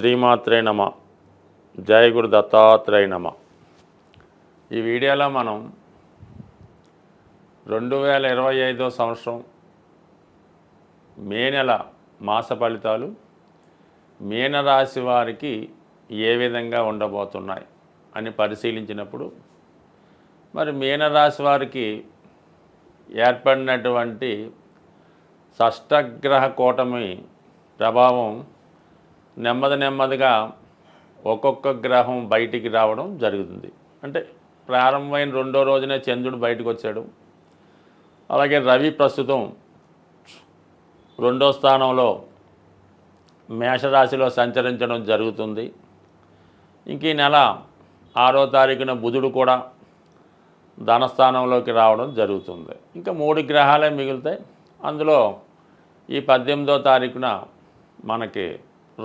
శ్రీమాత్రే నమ. జయ గురు దత్తాత్రేయ నమ. ఈ వీడియోలో మనం రెండు వేల ఇరవై ఐదో సంవత్సరం మే నెల మాస ఫలితాలు మీనరాశి వారికి ఏ విధంగా ఉండబోతున్నాయి అని పరిశీలించినప్పుడు మరి మీనరాశి వారికి ఏర్పడినటువంటి షష్టగ్రహ కూటమి ప్రభావం నెమ్మది నెమ్మదిగా ఒక్కొక్క గ్రహం బయటికి రావడం జరుగుతుంది. అంటే ప్రారంభమైన రెండో రోజునే చంద్రుడు బయటకు వచ్చాడు. అలాగే రవి ప్రస్తుతం రెండో స్థానంలో మేషరాశిలో సంచరించడం జరుగుతుంది. ఇంక ఈ నెల ఆరో తారీఖున బుధుడు కూడా ధనస్థానంలోకి రావడం జరుగుతుంది. ఇంకా మూడు గ్రహాలే మిగులుతాయి. అందులో ఈ పద్దెనిమిదో తారీఖున మనకి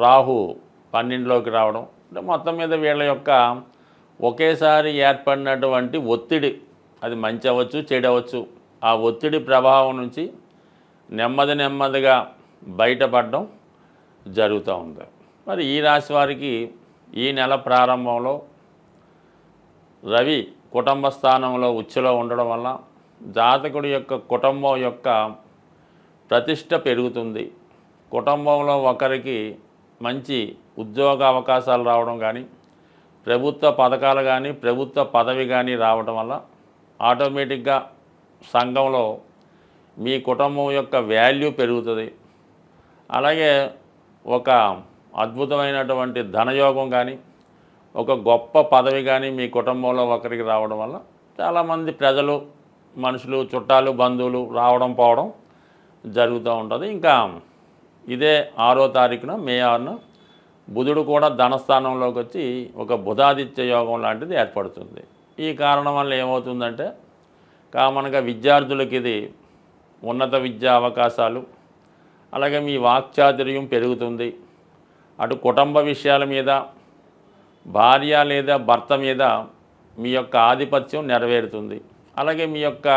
రాహు పన్నెండులోకి రావడం అంటే మొత్తం మీద వీళ్ళ యొక్క ఒకేసారి ఏర్పడినటువంటి ఒత్తిడి. అది మంచి అవ్వచ్చు చెడు అవ్వచ్చు ఆ ఒత్తిడి ప్రభావం నుంచి నెమ్మది నెమ్మదిగా బయటపడడం జరుగుతూ ఉంది. మరి ఈ రాశి వారికి ఈ నెల ప్రారంభంలో రవి కుటుంబ స్థానంలో ఉచ్చులో ఉండడం వల్ల జాతకుడి యొక్క కుటుంబం యొక్క ప్రతిష్ట పెరుగుతుంది. కుటుంబంలో ఒకరికి మంచి ఉద్యోగ అవకాశాలు రావడం కానీ ప్రభుత్వ పథకాలు కానీ ప్రభుత్వ పదవి కానీ రావడం వల్ల ఆటోమేటిక్గా సంఘంలో మీ కుటుంబం యొక్క వాల్యూ పెరుగుతుంది. అలాగే ఒక అద్భుతమైనటువంటి ధనయోగం కానీ ఒక గొప్ప పదవి కానీ మీ కుటుంబంలో ఒకరికి రావడం వల్ల చాలామంది ప్రజలు మనుషులు చుట్టాలు బంధువులు రావడం పోవడం జరుగుతూ ఉంటుంది. ఇంకా ఇదే ఆరో తారీఖున మే ఆరున బుధుడు కూడా ధనస్థానంలోకి వచ్చి ఒక బుధాదిత్య యోగం లాంటిది ఏర్పడుతుంది. ఈ కారణం వల్ల ఏమవుతుందంటే కామన్గా విద్యార్థులకి ఇది ఉన్నత విద్యా అవకాశాలు అలాగే మీ వాక్చాతుర్యం పెరుగుతుంది. అటు కుటుంబ విషయాల మీద భార్య లేదా భర్త మీద మీ యొక్క ఆధిపత్యం నెరవేరుతుంది. అలాగే మీ యొక్క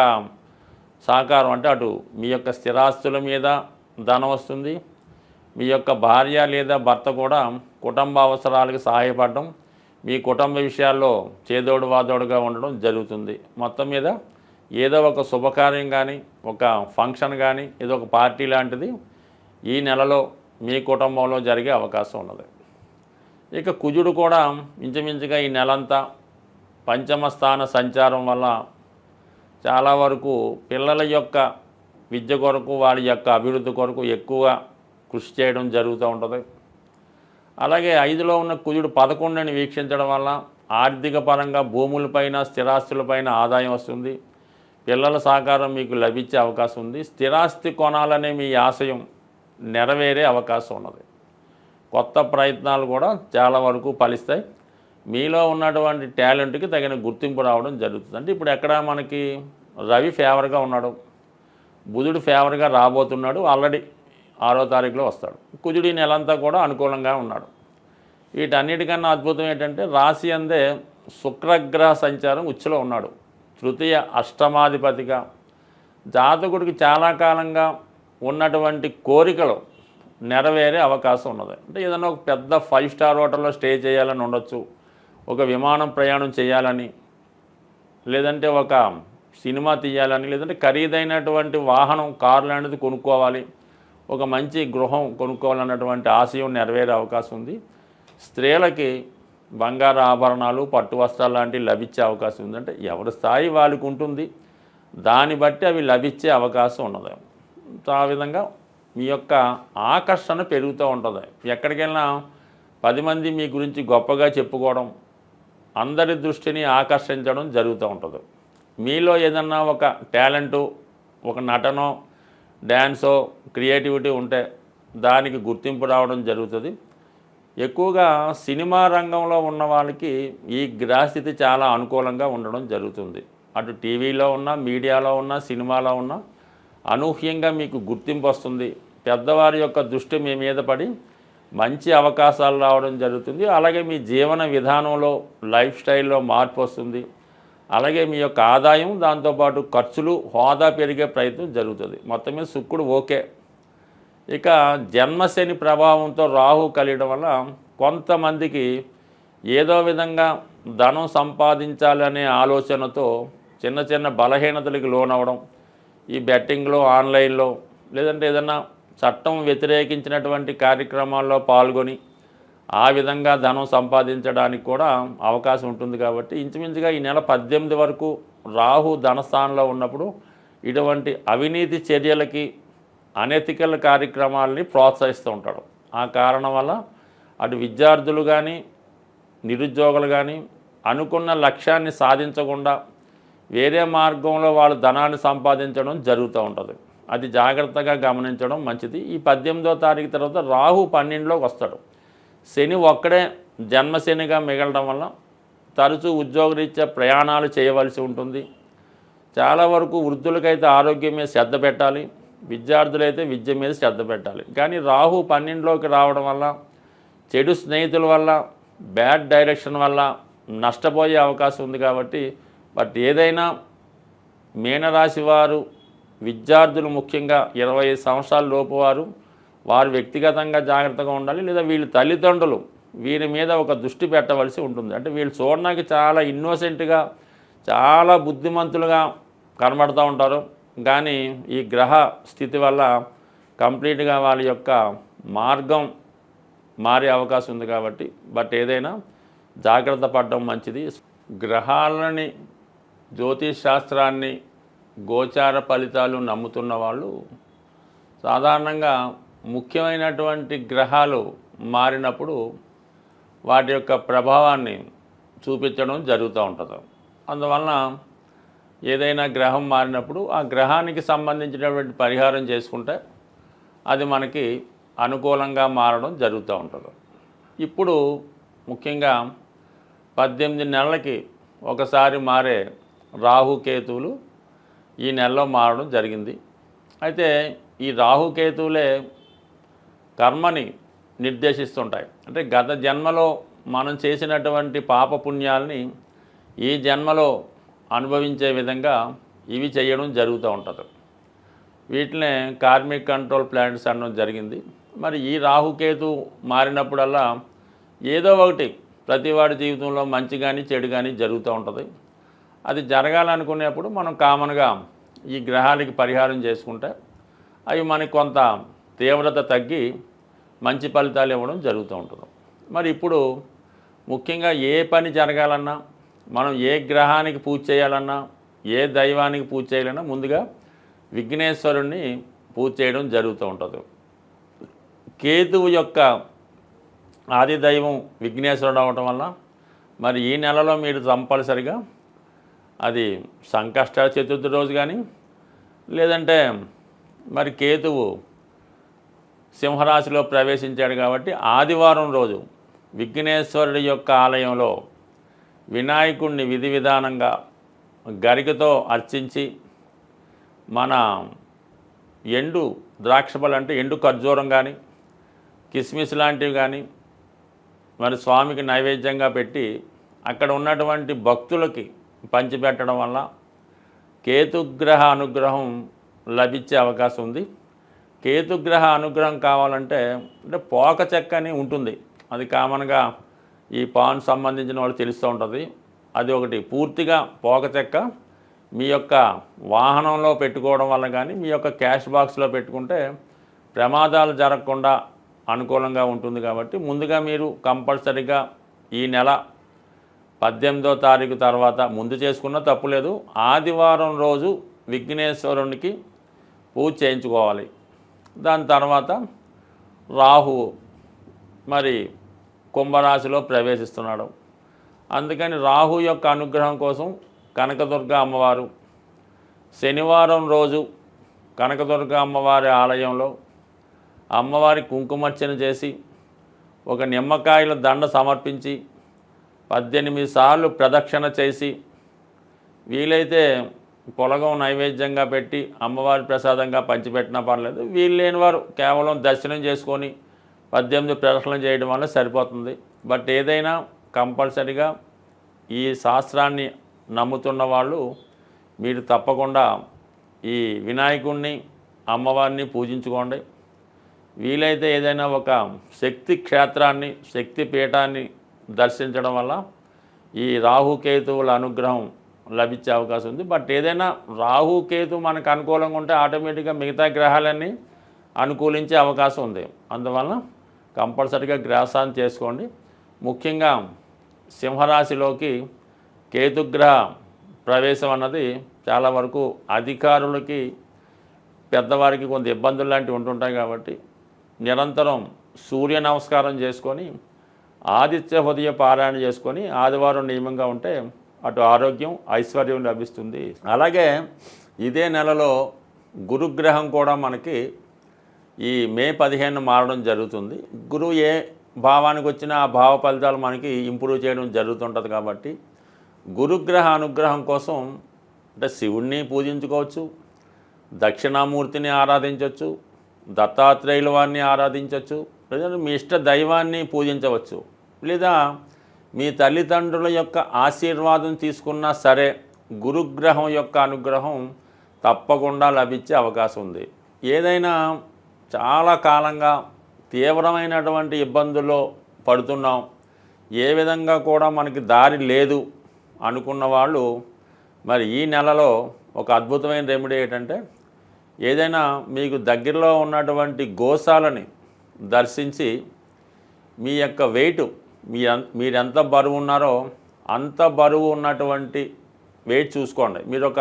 సహకారం అంటే అటు మీ యొక్క స్థిరాస్తుల మీద ధనం వస్తుంది. మీ యొక్క భార్య లేదా భర్త కూడా కుటుంబ అవసరాలకు సహాయపడడం మీ కుటుంబ విషయాల్లో చేదోడు వాదోడుగా ఉండడం జరుగుతుంది. మొత్తం మీద ఏదో ఒక శుభకార్యం కానీ ఒక ఫంక్షన్ కానీ ఏదో ఒక పార్టీ లాంటిది ఈ నెలలో మీ కుటుంబంలో జరిగే అవకాశం ఉన్నది. ఇక కుజుడు కూడా ఇంచుమించుగా ఈ నెలంతా పంచమ స్థాన సంచారం వల్ల చాలా వరకు పిల్లల యొక్క విద్య కొరకు వారి యొక్క అభివృద్ధి కొరకు ఎక్కువ కృషి చేయడం జరుగుతూ ఉంటుంది. అలాగే ఐదులో ఉన్న కుజుడు పదకొండుని వీక్షించడం వల్ల ఆర్థిక పరంగా భూములపైన స్థిరాస్తులపైన ఆదాయం వస్తుంది. పిల్లల సహకారం మీకు లభించే అవకాశం ఉంది. స్థిరాస్తి కొనాలనే మీ ఆశయం నెరవేరే అవకాశం ఉన్నది. కొత్త ప్రయత్నాలు కూడా చాలా వరకు ఫలిస్తాయి. మీలో ఉన్నటువంటి టాలెంట్కి తగిన గుర్తింపు రావడం జరుగుతుంది. అంటే ఇప్పుడు ఎక్కడ మనకి రవి ఫేవర్గా ఉన్నాడు. బుధుడు ఫేవర్గా రాబోతున్నాడు. ఆల్రెడీ ఆరో తారీఖులో వస్తాడు. కుజుడి నెలంతా కూడా అనుకూలంగా ఉన్నాడు. వీటన్నిటికన్నా అద్భుతం ఏంటంటే రాశి అందే శుక్రగ్రహ సంచారం ఉచ్చులో ఉన్నాడు. తృతీయ అష్టమాధిపతిగా. జాతకుడికి చాలా కాలంగా ఉన్నటువంటి కోరికలు నెరవేరే అవకాశం ఉన్నది. అంటే ఏదైనా ఒక పెద్ద ఫైవ్ స్టార్ హోటల్లో స్టే చేయాలని ఉండొచ్చు. ఒక విమానం ప్రయాణం చేయాలని లేదంటే ఒక సినిమా తీయాలని లేదంటే ఖరీదైనటువంటి వాహనం కార్లు అనేది కొనుక్కోవాలి. ఒక మంచి గృహం కొనుక్కోవాలన్నటువంటి ఆశయం నెరవేరే అవకాశం ఉంది. స్త్రీలకి బంగారు ఆభరణాలు పట్టు వస్త్రాలు లాంటివి లభించే అవకాశం ఉంది. అంటే ఎవరి స్థాయి వాళ్ళకు ఉంటుంది. దాన్ని బట్టి అవి లభించే అవకాశం ఉన్నది. ఆ విధంగా మీ యొక్క ఆకర్షణ పెరుగుతూ ఉంటుంది. ఎక్కడికి వెళ్ళినా పది మంది మీ గురించి గొప్పగా చెప్పుకోవడం అందరి దృష్టిని ఆకర్షించడం జరుగుతూ ఉంటుంది. మీలో ఏదన్నా ఒక టాలెంటు ఒక నటనో డ్యాన్సో క్రియేటివిటీ ఉంటే దానికి గుర్తింపు రావడం జరుగుతుంది. ఎక్కువగా సినిమా రంగంలో ఉన్న వాళ్ళకి ఈ గ్రహస్థితి చాలా అనుకూలంగా ఉండడం జరుగుతుంది. అటు టీవీలో ఉన్న మీడియాలో ఉన్న సినిమాలో ఉన్నా అనూహ్యంగా మీకు గుర్తింపు వస్తుంది. పెద్దవారి యొక్క దృష్టి మీ మీద పడి మంచి అవకాశాలు రావడం జరుగుతుంది. అలాగే మీ జీవన విధానంలో లైఫ్ స్టైల్లో మార్పు వస్తుంది. అలాగే మీ యొక్క ఆదాయం దాంతోపాటు ఖర్చులు హోదా పెరిగే ప్రయత్నం జరుగుతుంది. మొత్తం మీద శుక్రుడు ఓకే. ఇక జన్మశని ప్రభావంతో రాహు కలియడం వల్ల కొంతమందికి ఏదో విధంగా ధనం సంపాదించాలనే ఆలోచనతో చిన్న చిన్న బలహీనతలకు లోనవడం ఈ బెట్టింగ్లో ఆన్లైన్లో లేదంటే ఏదన్నా చట్టం వ్యతిరేకించినటువంటి కార్యక్రమాల్లో పాల్గొని ఆ విధంగా ధనం సంపాదించడానికి కూడా అవకాశం ఉంటుంది కాబట్టి ఇంచుమించుగా ఈ నెల పద్దెనిమిది వరకు రాహు ధనస్థానంలో ఉన్నప్పుడు ఇటువంటి అవినీతి చర్యలకి అనెతికల్ కార్యక్రమాలని ప్రోత్సహిస్తూ ఉంటాడు. ఆ కారణం వల్ల అటు విద్యార్థులు కానీ నిరుద్యోగులు కానీ అనుకున్న లక్ష్యాన్ని సాధించకుండా వేరే మార్గంలో వాళ్ళు ధనాన్ని సంపాదించడం జరుగుతూ ఉంటుంది. అది జాగ్రత్తగా గమనించడం మంచిది. ఈ పద్దెనిమిదో తారీఖు తర్వాత రాహు పన్నెండులోకి వస్తాడు. శని ఒక్కడే జన్మశనిగా మిగలడం వల్ల తరచూ ఉద్యోగరీత్యా ప్రయాణాలు చేయవలసి ఉంటుంది. చాలా వరకు వృద్ధులకైతే ఆరోగ్యం మీద శ్రద్ధ పెట్టాలి. విద్యార్థులైతే విద్య మీద శ్రద్ధ పెట్టాలి. కానీ రాహు పన్నెండులోకి రావడం వల్ల చెడు స్నేహితుల వల్ల బ్యాడ్ డైరెక్షన్ వల్ల నష్టపోయే అవకాశం ఉంది కాబట్టి బట్ ఏదైనా మీనరాశి వారు విద్యార్థులు ముఖ్యంగా ఇరవై ఐదు సంవత్సరాల లోపు వారు వారు వ్యక్తిగతంగా జాగ్రత్తగా ఉండాలి లేదా వీళ్ళ తల్లిదండ్రులు వీరి మీద ఒక దృష్టి పెట్టవలసి ఉంటుంది. అంటే వీళ్ళు చూడడానికి చాలా ఇన్నోసెంట్గా చాలా బుద్ధిమంతులుగా కనబడుతూ ఉంటారు. కానీ ఈ గ్రహ స్థితి వల్ల కంప్లీట్గా వాళ్ళ యొక్క మార్గం మారే అవకాశం ఉంది కాబట్టి బట్ ఏదైనా జాగ్రత్త పడడం మంచిది. గ్రహాలని జ్యోతిష్ శాస్త్రాన్ని గోచార ఫలితాలు నమ్ముతున్న వాళ్ళు సాధారణంగా ముఖ్యమైనటువంటి గ్రహాలు మారినప్పుడు వాటి యొక్క ప్రభావాన్ని చూపించడం జరుగుతూ ఉంటుంది. అందువలన ఏదైనా గ్రహం మారినప్పుడు ఆ గ్రహానికి సంబంధించినటువంటి పరిహారం చేసుకుంటే అది మనకి అనుకూలంగా మారడం జరుగుతూ ఉంటుంది. ఇప్పుడు ముఖ్యంగా పద్దెనిమిది నెలలకి ఒకసారి మారే రాహుకేతువులు ఈ నెలలో మారడం జరిగింది. అయితే ఈ రాహుకేతువులే కర్మని నిర్దేశిస్తుంటాయి. అంటే గత జన్మలో మనం చేసినటువంటి పాపపుణ్యాలని ఈ జన్మలో అనుభవించే విధంగా ఇవి చేయడం జరుగుతూ ఉంటుంది. వీటినే కార్మిక్ కంట్రోల్ ప్లాంట్స్ అనడం జరిగింది. మరి ఈ రాహుకేతు మారినప్పుడల్లా ఏదో ఒకటి ప్రతి వాడి జీవితంలో మంచి కానీ చెడు కానీ జరుగుతూ ఉంటుంది. అది జరగాలనుకునేప్పుడు మనం కామన్గా ఈ గ్రహాలకి పరిహారం చేసుకుంటే అవి మనకి కొంత తీవ్రత తగ్గి మంచి ఫలితాలు ఇవ్వడం జరుగుతూ ఉంటుంది. మరి ఇప్పుడు ముఖ్యంగా ఏ పని జరగాలన్నా మనం ఏ గ్రహానికి పూజ చేయాలన్నా ఏ దైవానికి పూజ చేయాలన్నా ముందుగా విఘ్నేశ్వరుణ్ణి పూజ చేయడం జరుగుతూ ఉంటుంది. కేతువు యొక్క ఆది దైవం విఘ్నేశ్వరుడు అవటం వల్ల మరి ఈ నెలలో మీరు కంపల్సరిగా అది సంకష్ట చతుర్థి రోజు కానీ లేదంటే మరి కేతువు సింహరాశిలో ప్రవేశించాడు కాబట్టి ఆదివారం రోజు విఘ్నేశ్వరుడి యొక్క ఆలయంలో వినాయకుడిని విధి విధానంగా గరికతో అర్చించి మన ఎండు ద్రాక్షపళ్ళు అంటే ఎండు ఖర్జూరం కానీ కిస్మిస్ లాంటివి కానీ మరి స్వామికి నైవేద్యంగా పెట్టి అక్కడ ఉన్నటువంటి భక్తులకి పంచిపెట్టడం వల్ల కేతుగ్రహ అనుగ్రహం లభించే అవకాశం ఉంది. కేతుగ్రహ అనుగ్రహం కావాలంటే అంటే పోక చెక్క అని ఉంటుంది. అది కామన్గా ఈ పాన్ సంబంధించిన వాళ్ళు తెలుస్తూ ఉంటుంది. అది ఒకటి. పూర్తిగా పోక చెక్క మీ యొక్క వాహనంలో పెట్టుకోవడం వల్ల కానీ మీ యొక్క క్యాష్ బాక్స్లో పెట్టుకుంటే ప్రమాదాలు జరగకుండా అనుకూలంగా ఉంటుంది కాబట్టి ముందుగా మీరు కంపల్సరీగా ఈ నెల పద్దెనిమిదో తారీఖు తర్వాత ముందు చేసుకున్న తప్పులేదు ఆదివారం రోజు విఘ్నేశ్వరునికి పూజ చేయించుకోవాలి. దాని తర్వాత రాహువు మరి కుంభరాశిలో ప్రవేశిస్తున్నాడు. అందుకని రాహు యొక్క అనుగ్రహం కోసం కనకదుర్గ అమ్మవారు శనివారం రోజు కనకదుర్గ అమ్మవారి ఆలయంలో అమ్మవారి కుంకుమర్చన చేసి ఒక నిమ్మకాయల దండ సమర్పించి పద్దెనిమిది సార్లు ప్రదక్షిణ చేసి వీలైతే పొలగం నైవేద్యంగా పెట్టి అమ్మవారి ప్రసాదంగా పంచిపెట్టినా పర్లేదు. వీలు లేని వారు కేవలం దర్శనం చేసుకొని పద్దెనిమిది ప్రదర్శనలు చేయడం వల్ల సరిపోతుంది. బట్ ఏదైనా కంపల్సరిగా ఈ శాస్త్రాన్ని నమ్ముతున్న వాళ్ళు మీరు తప్పకుండా ఈ వినాయకుణ్ణి అమ్మవారిని పూజించుకోండి. వీలైతే ఏదైనా ఒక శక్తి క్షేత్రాన్ని శక్తి పీఠాన్ని దర్శించడం వల్ల ఈ రాహుకేతువుల అనుగ్రహం లభించే అవకాశం ఉంది. బట్ ఏదైనా రాహు కేతు మనకు అనుకూలంగా ఉంటే ఆటోమేటిక్గా మిగతా గ్రహాలన్నీ అనుకూలించే అవకాశం ఉంది. అందువలన కంపల్సరీగా గ్రాసాన్ని చేసుకోండి. ముఖ్యంగా సింహరాశిలోకి కేతుగ్రహ ప్రవేశం అన్నది చాలా వరకు అధికారులకి పెద్దవారికి కొంత ఇబ్బందులు లాంటివి ఉంటుంటాయి కాబట్టి నిరంతరం సూర్య నమస్కారం చేసుకొని ఆదిత్య హృదయ పారాయణ చేసుకొని ఆదివారం నియమంగా ఉంటే అటు ఆరోగ్యం ఐశ్వర్యం లభిస్తుంది. అలాగే ఇదే నెలలో గురుగ్రహం కూడా మనకి ఈ మే పదిహేను మారడం జరుగుతుంది. గురువు ఏ భావానికి వచ్చినా ఆ భావ ఫలితాలు మనకి ఇంప్రూవ్ చేయడం జరుగుతుంటుంది కాబట్టి గురుగ్రహ అనుగ్రహం కోసం అంటే శివుణ్ణి పూజించుకోవచ్చు దక్షిణామూర్తిని ఆరాధించవచ్చు దత్తాత్రేయుల వారిని ఆరాధించవచ్చు లేదా మీ ఇష్ట దైవాన్ని పూజించవచ్చు లేదా మీ తల్లిదండ్రుల యొక్క ఆశీర్వాదం తీసుకున్నా సరే గురుగ్రహం యొక్క అనుగ్రహం తప్పకుండా లభించే అవకాశం ఉంది. ఏదైనా చాలా కాలంగా తీవ్రమైనటువంటి ఇబ్బందుల్లో పడుతున్నాం. ఏ విధంగా కూడా మనకి దారి లేదు అనుకున్న వాళ్ళు మరి ఈ నెలలో ఒక అద్భుతమైన రెమెడీ ఏంటంటే ఏదైనా మీకు దగ్గరలో ఉన్నటువంటి గోశాలని దర్శించి మీ యొక్క వెయిట్ మీ మీరెంత బరువు ఉన్నారో అంత బరువు ఉన్నటువంటి వెయిట్ చూసుకోండి. మీరు ఒక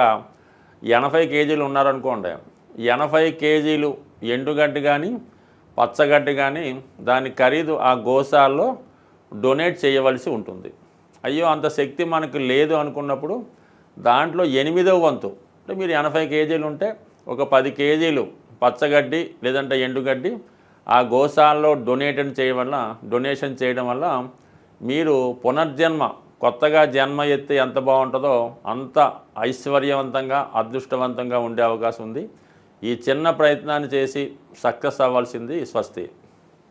ఎనభై కేజీలు ఉన్నారనుకోండి. ఎనభై కేజీలు ఎండుగడ్డి కానీ పచ్చగడ్డి కానీ దాని ఖరీదు ఆ గోసాల్లో డొనేట్ చేయవలసి ఉంటుంది. అయ్యో అంత శక్తి మనకు లేదు అనుకున్నప్పుడు దాంట్లో ఎనిమిదవ వంతు అంటే మీరు ఎనభై కేజీలు ఉంటే ఒక పది కేజీలు పచ్చగడ్డి లేదంటే ఎండుగడ్డి ఆ గోశాలలో డొనేషన్ చేయడం వల్ల డొనేషన్ చేయడం వల్ల మీరు పునర్జన్మ కొత్తగా జన్మ ఎత్తి ఎంత బాగుంటుందో అంత ఐశ్వర్యవంతంగా అదృష్టవంతంగా ఉండే అవకాశం ఉంది. ఈ చిన్న ప్రయత్నాన్ని చేసి సక్సెస్ అవ్వాల్సింది స్వస్తి.